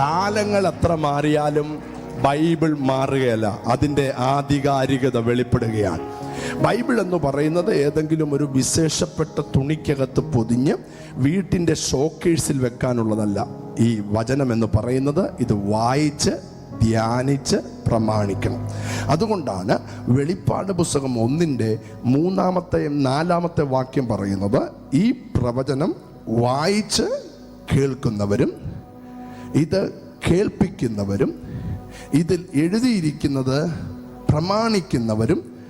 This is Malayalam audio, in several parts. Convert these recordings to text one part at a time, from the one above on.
കാലങ്ങൾ എത്ര മാറിയാലും ബൈബിൾ മാറുകയല്ല. അതിന്റെ ആധികാരികത വെളിപ്പെടുകയാണ്. ബൈബിൾ എന്ന് പറയുന്നത് ഏതെങ്കിലും ഒരു വിശേഷപ്പെട്ട തുണിക്കകത്ത് പൊതിഞ്ഞ് വീട്ടിന്റെ ഷോക്കേഴ്സിൽ വെക്കാനുള്ളതല്ല. ഈ വചനം എന്ന് പറയുന്നത് ഇത് വായിച്ച് ധ്യാനിച്ച് പ്രമാണിക്കണം. അതുകൊണ്ടാണ് വെളിപ്പാട് പുസ്തകം ഒന്നിന്റെ മൂന്നാമത്തെ നാലാമത്തെ വാക്യം പറയുന്നത് ഈ പ്രവചനം വായിച്ച് കേൾക്കുന്നവരും ഇത് കേൾപ്പിക്കുന്നവരും ഇതിൽ എഴുതിയിരിക്കുന്നത് പ്രമാണിക്കുന്നവരും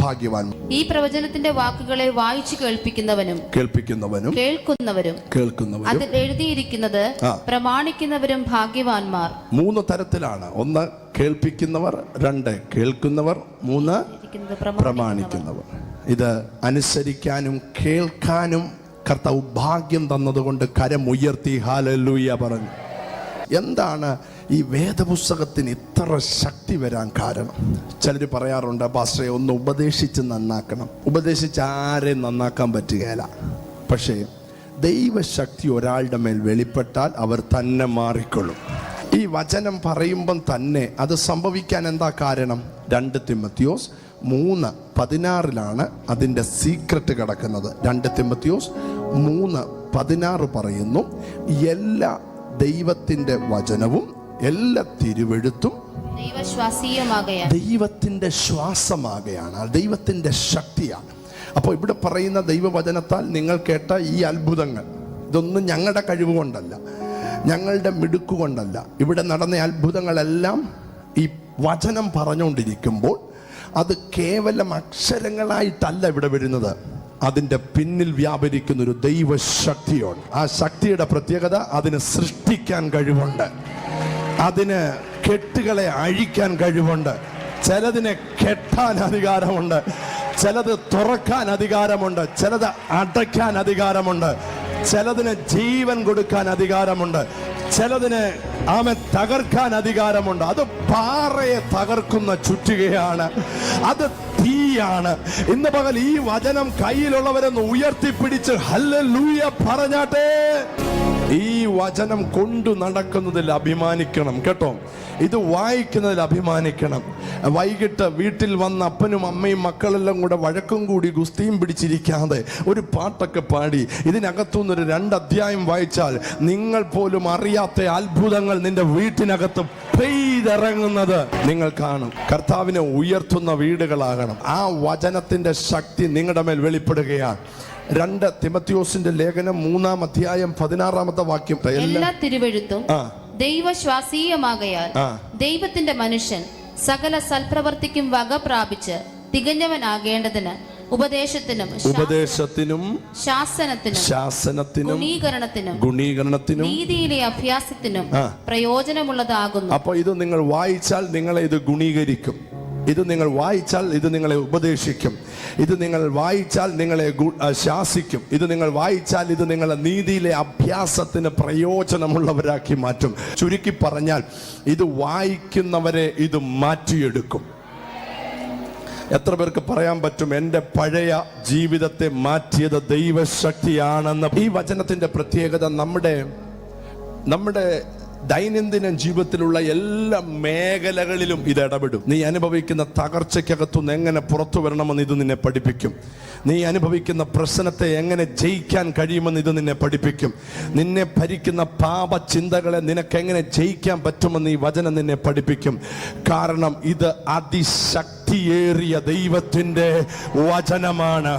ഭാഗ്യവാൻ. ഈ പ്രവചനത്തിന്റെ വാക്കുകളെ വായിച്ചു കേൾപ്പിക്കുന്നവനും കേൾപ്പിക്കുന്നവനും കേൾക്കുന്നവരും കേൾക്കുന്നവരും അതിൽ എഴുതിയിരിക്കുന്നത് പ്രമാണിക്കുന്നവരും ഭാഗ്യവാന്മാർ. മൂന്ന് തരത്തിലാണ്. ഒന്ന് കേൾപ്പിക്കുന്നവർ രണ്ട് കേൾക്കുന്നവർ മൂന്ന് പ്രമാണിക്കുന്നവർ. ഇത് അനുസരിക്കാനും കേൾക്കാനും കർത്താവ് ഭാഗ്യം തന്നതുകൊണ്ട് കരമുയർത്തി. ഹാലലൂയ പറഞ്ഞു. എന്താണ് ഈ വേദപുസ്തകത്തിന് ഇത്ര ശക്തി വരാൻ കാരണം? ചിലർ പറയാറുണ്ട് പാസ്റ്ററെ ഒന്ന് ഉപദേശിച്ച് നന്നാക്കണം. ഉപദേശിച്ച് ആരെയും നന്നാക്കാൻ പറ്റുകയില്ല പക്ഷേ ദൈവശക്തി ഒരാളുടെ മേൽ വെളിപ്പെട്ടാൽ അവർ തന്നെ മാറിക്കൊള്ളും. ഈ വചനം പറയുമ്പം തന്നെ അത് സംഭവിക്കാൻ എന്താ കാരണം? രണ്ട് തിമ്മത്തിയോസ് മൂന്ന് പതിനാറിലാണ് അതിന്റെ സീക്രട്ട് കിടക്കുന്നത്. രണ്ട് തിമ്മത്തിയോസ് മൂന്ന് പതിനാറ് പറയുന്നു എല്ലാ ദൈവത്തിന്റെ വചനവും എല്ലാ തിരുവെഴുത്തും ദൈവത്തിന്റെ ദൈവത്തിന്റെ ദൈവത്തിന്റെ ദൈവത്തിന്റെ ശക്തിയാണ്. അപ്പോൾ ഇവിടെ പറയുന്ന ദൈവവചനത്താൽ നിങ്ങൾ കേട്ട ഈ അത്ഭുതങ്ങൾ ഇതൊന്നും ഞങ്ങളുടെ കഴിവ് കൊണ്ടല്ല ഞങ്ങളുടെ മിടുക്കുകൊണ്ടല്ല ഇവിടെ നടന്ന അത്ഭുതങ്ങളെല്ലാം ഈ വചനം പറഞ്ഞുകൊണ്ടിരിക്കുമ്പോൾ അത് കേവലം അക്ഷരങ്ങളായിട്ടല്ല ഇവിടെ വരുന്നത്. അതിന്റെ പിന്നിൽ വ്യാപരിക്കുന്ന ഒരു ദൈവശക്തിയുണ്ട്. ആ ശക്തിയുടെ പ്രത്യേകത അതിന് സൃഷ്ടിക്കാൻ കഴിവുണ്ട്. അതിന് കെട്ടുകളെ അഴിക്കാൻ കഴിവുണ്ട്. ചിലതിനെ കെട്ടാൻ അധികാരമുണ്ട്. ചിലത് തുറക്കാൻ അധികാരമുണ്ട്. ചിലത് അടയ്ക്കാൻ അധികാരമുണ്ട്. ചിലതിന് ജീവൻ കൊടുക്കാൻ അധികാരമുണ്ട്. ചിലതിന് ആമെ തകർക്കാൻ അധികാരമുണ്ട്. അത് പാറയെ തകർക്കുന്ന ചുറ്റുകയാണ്. അത് തീയാണ് ഇന്ന് പകൽ ഈ വചനം കയ്യിലുള്ളവരെന്ന് ഉയർത്തിപ്പിടിച്ച് ഹല്ലേലൂയ പറഞ്ഞാട്ടെ. ഈ വചനം കൊണ്ടു നടക്കുന്നതിൽ അഭിമാനിക്കണം കേട്ടോ. ഇത് വായിക്കുന്നതിൽ അഭിമാനിക്കണം. വൈകിട്ട് വീട്ടിൽ വന്ന അപ്പനും അമ്മയും മക്കളെല്ലാം കൂടെ വഴക്കും കൂടി ഗുസ്തിയും പിടിച്ചിരിക്കാതെ ഒരു പാട്ടൊക്കെ പാടി ഇതിനകത്തുനിന്നൊരു രണ്ട് അധ്യായം വായിച്ചാൽ നിങ്ങൾ പോലും അറിയാത്ത അത്ഭുതങ്ങൾ നിന്റെ വീട്ടിനകത്ത് പെയ്തിറങ്ങുന്നത് നിങ്ങൾ കാണും. കർത്താവിനെ ഉയർത്തുന്ന വീടുകളാകണം. ആ വചനത്തിന്റെ ശക്തി നിങ്ങളുടെ മേൽ വെളിപ്പെടുകയാണ്. രണ്ട് തിമത്യോസിന്റെ ലേഖനം മൂന്നാം അധ്യായം പതിനാറാമത്തെ വാക്യം. എല്ലാ തിരുവഴുത്തും ദൈവശ്വാസീയമാകയാൽ ദൈവത്തിന്റെ മനുഷ്യൻ സകല സൽപ്രവർത്തിക്കും വക പ്രാപിച്ച് തികഞ്ഞവനാകേണ്ടതിന് ഉപദേശത്തിനും ഉപദേശത്തിനും ശാസനത്തിനും ശാസനത്തിനും ഗുണീകരണത്തിനും ഗുണീകരണത്തിനും നീതിയിലെ അഭ്യാസത്തിനും പ്രയോജനമുള്ളതാകുന്നു. അപ്പൊ ഇത് നിങ്ങൾ വായിച്ചാൽ നിങ്ങളെ ഇത് ഗുണീകരിക്കും. ഇത് നിങ്ങൾ വായിച്ചാൽ ഇത് നിങ്ങളെ ഉപദേശിക്കും. ഇത് നിങ്ങൾ വായിച്ചാൽ നിങ്ങളെ ശാസിക്കും. ഇത് നിങ്ങൾ വായിച്ചാൽ ഇത് നിങ്ങളെ നീതിയിലെ അഭ്യാസത്തിന് പ്രയോജനമുള്ളവരാക്കി മാറ്റും. ചുരുക്കി പറഞ്ഞാൽ ഇത് വായിക്കുന്നവരെ ഇത് മാറ്റിയെടുക്കും. എത്ര പേർക്ക് പറയാൻ പറ്റും എന്റെ പഴയ ജീവിതത്തെ മാറ്റിയത് ദൈവശക്തിയാണെന്ന്. ഈ വചനത്തിന്റെ പ്രത്യേകത നമ്മുടെ നമ്മുടെ ദൈനംദിന ജീവിതത്തിലുള്ള എല്ലാ മേഖലകളിലും ഇത് ഇടപെടും. നീ അനുഭവിക്കുന്ന തകർച്ചയ്ക്കകത്തുനിന്ന് എങ്ങനെ പുറത്തു വരണമെന്ന് ഇത് നിന്നെ പഠിപ്പിക്കും. നീ അനുഭവിക്കുന്ന പ്രശ്നത്തെ എങ്ങനെ ജയിക്കാൻ കഴിയുമെന്ന് ഇത് നിന്നെ പഠിപ്പിക്കും. നിന്നെ ഭരിക്കുന്ന പാപ ചിന്തകളെ നിനക്ക് എങ്ങനെ ജയിക്കാൻ പറ്റുമെന്ന് ഈ വചനം നിന്നെ പഠിപ്പിക്കും. കാരണം ഇത് അതിശക്തിയേറിയ ദൈവത്തിന്റെ വചനമാണ്.